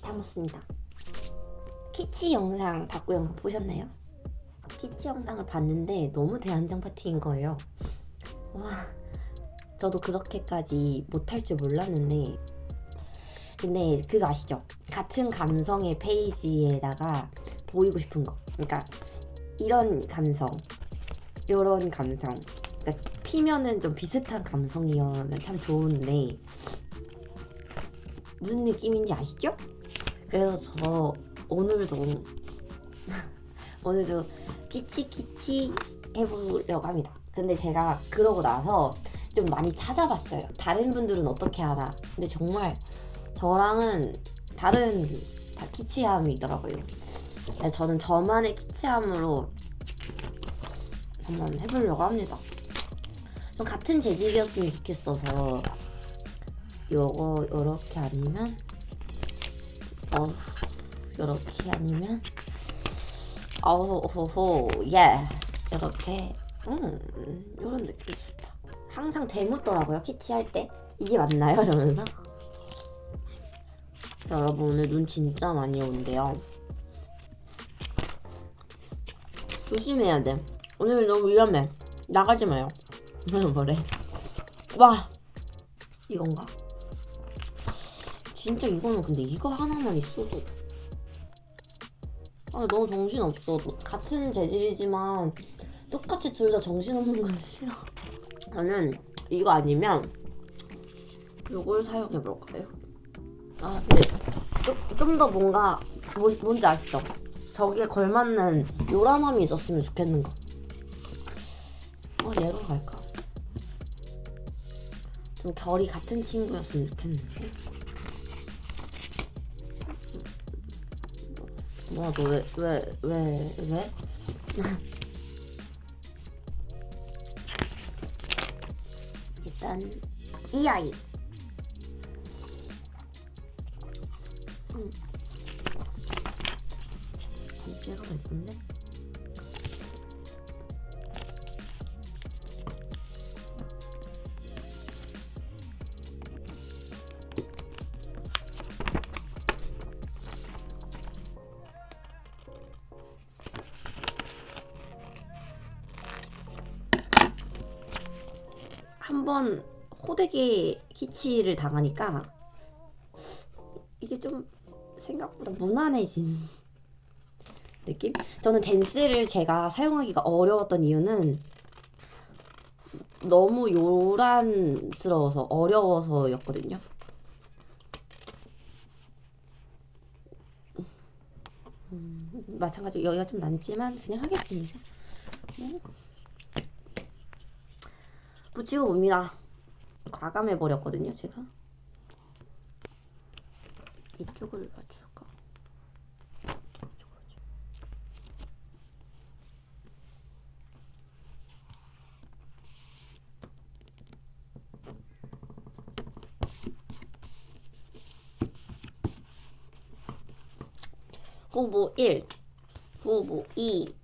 담았습니다. 키치 영상 바꾸 영상 보셨나요? 키치 영상을 봤는데 너무 대한장 파티인 거예요. 와, 저도 그렇게까지 못할 줄 몰랐는데 근데 그거 아시죠? 같은 감성의 페이지에다가 보이고 싶은 거. 그러니까 이런 감성, 이런 감성. 그러니까 피면은 좀 비슷한 감성이면 참 좋은데 무슨 느낌인지 아시죠? 그래서 저 오늘도 오늘도 키치키치 해보려고 합니다. 근데 제가 그러고 나서 좀 많이 찾아봤어요. 다른 분들은 어떻게 하나. 근데 정말 저랑은 다른 다 키치함이 있더라고요. 저는 저만의 키치함으로 한번 해보려고 합니다. 좀 같은 재질이었으면 좋겠어서 요거 요렇게 아니면 어 요렇게 아니면 어호호 예. 이렇게 음 요런 느낌 좋다. 항상 대묻더라고요 키치 할 때. 이게 맞나요? 이러면서. 여러분 오늘 눈 진짜 많이 오는데요. 조심해야 돼. 오늘 너무 위험해. 나가지 마요. 뭐래 와! 이건가 진짜 이거는 근데 이거 하나만 있어도 아 너무 정신 없어 같은 재질이지만 똑같이 둘 다 정신 없는 건 싫어 저는 이거 아니면 이걸 사용해 볼까요? 아 근데 좀 더 뭔가 뭐, 뭔지 아시죠? 저기에 걸맞는 요란함이 있었으면 좋겠는 거. 어 얘로 갈까? 좀 결이 같은 친구였으면 좋겠는데. 뭐야 너왜왜 왜 왜, 왜? 일단 이 아이 음. 더 예쁜데? 한번 호되게 키치를 당하니까 이게 좀 생각보다 무난해진 느낌? 저는 댄스를 제가 사용하기가 어려웠던 이유는 너무 요란스러워서 어려워서였거든요. 음, 마찬가지로 여기가 좀 남지만 그냥 하겠습니다. 네. 붙이고 봅니다. 과감해 버렸거든요, 제가. 이쪽을 맞출까? 후보 1, 후보 2,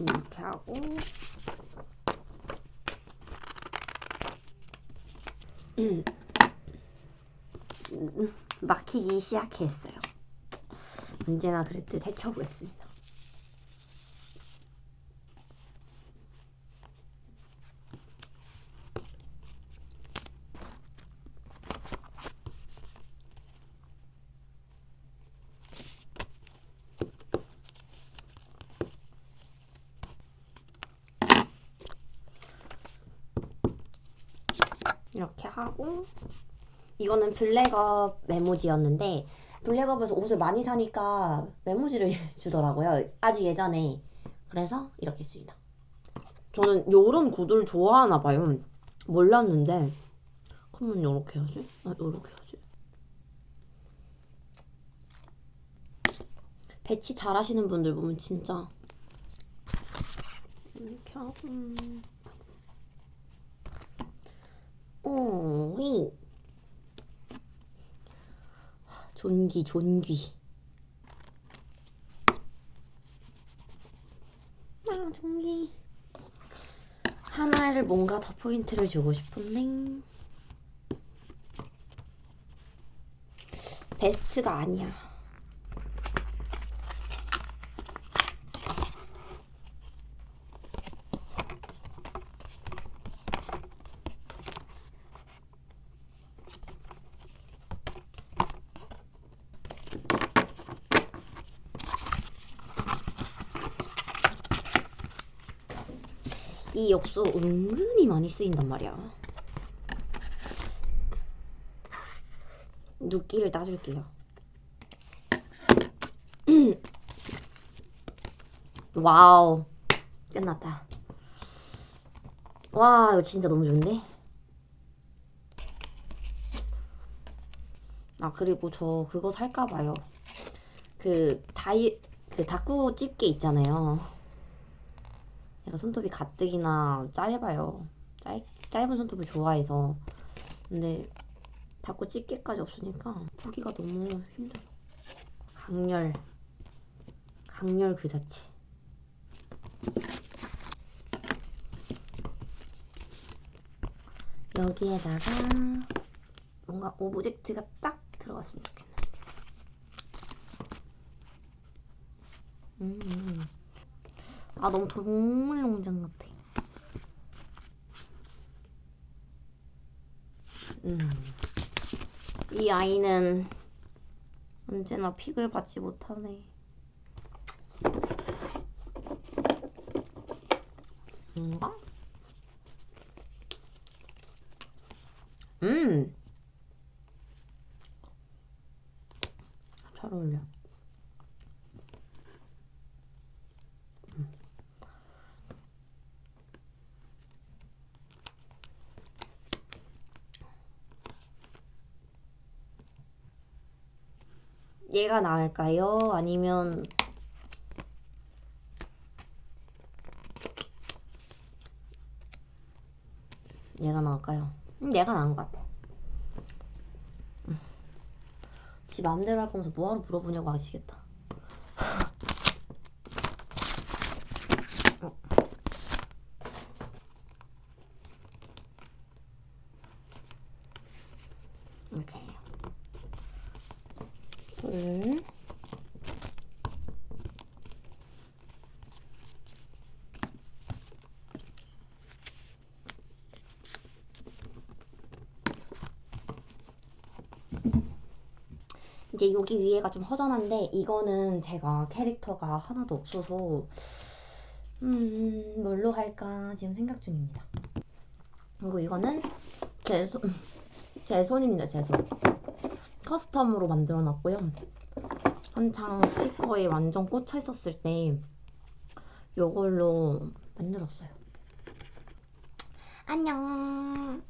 이렇게 하고 음. 음, 막히기 시작했어요. 언제나 그랬듯 헤쳐보겠습니다. 이렇게 하고 이거는 블랙업 메모지였는데 블랙업에서 옷을 많이 사니까 메모지를 주더라고요. 아주 예전에 그래서 이렇게 쓰이다. 저는 요런 구두를 좋아하나 봐요. 몰랐는데 그러면 요렇게 해야지. 아 요렇게 해야지. 배치 잘하시는 분들 보면 진짜 이렇게 다음. 오이. 존귀 존귀. 아 존귀. 하나를 뭔가 더 포인트를 주고 싶은데 베스트가 아니야. 이 엽서 은근히 많이 쓰인단 말이야. 눕기를 따줄게요. 와우. 끝났다. 와, 이거 진짜 너무 좋은데? 아, 그리고 저 그거 살까봐요. 그, 다이, 그 다꾸 집게 있잖아요. 제가 손톱이 가뜩이나 짧아요. 짧, 짧은 손톱을 좋아해서. 근데 닫고 집게까지 없으니까 보기가 너무 힘들어. 강렬. 강렬 그 자체. 여기에다가 뭔가 오브젝트가 딱 들어갔으면 좋겠는데. 음. 아 너무 동물농장 같아. 음. 이 아이는 언제나 픽을 받지 못하네. 뭔가? 음. 잘 어울려. 얘가 나을까요? 아니면 얘가 나을까요? 음, 얘가 나은 것 같아. 음. 지 마음대로 할 거면서 뭐하러 물어보냐고 아시겠다. 어. 이렇게 둘 이제 여기 위에가 좀 허전한데 이거는 제가 캐릭터가 하나도 없어서 음 뭘로 할까 지금 생각 중입니다. 그리고 이거는 제, 손, 제 손입니다. 제 손. 커스텀으로 만들어 놨고요. 한창 스티커에 완전 꽂혀 있었을 때 요걸로 만들었어요. 안녕.